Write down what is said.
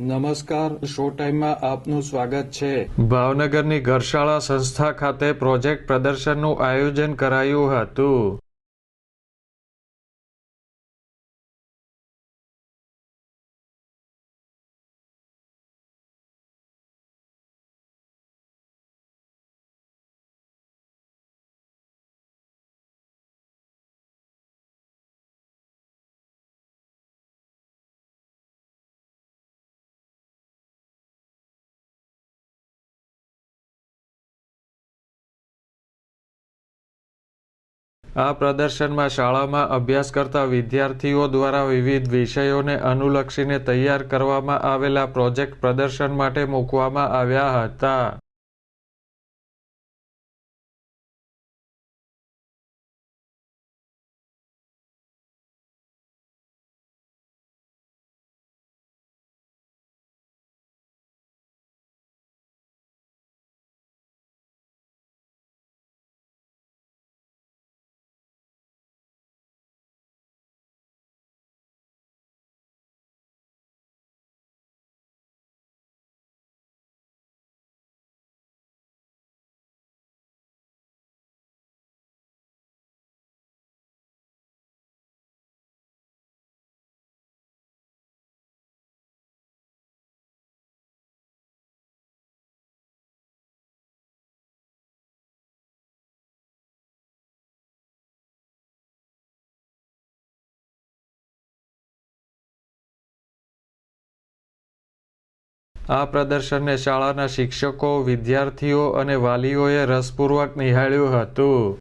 નમસ્કાર, શો ટાઈમમાં આપનું સ્વાગત છે. ભાવનગરની ઘરશાળા સંસ્થા ખાતે પ્રોજેક્ટ પ્રદર્શનનું આયોજન કરાયું હતું. આ પ્રદર્શનમાં શાળામાં અભ્યાસ કરતા વિદ્યાર્થીઓ દ્વારા વિવિધ વિષયોને અનુલક્ષીને તૈયાર કરવામાં આવેલા પ્રોજેક્ટ પ્રદર્શન માટે મૂકવામાં આવ્યા હતા. આ પ્રદર્શનને શાળાના શિક્ષકો વિદ્યાર્થીઓ અને વાલીઓએ રસપૂર્વક નિહાળ્યું હતું.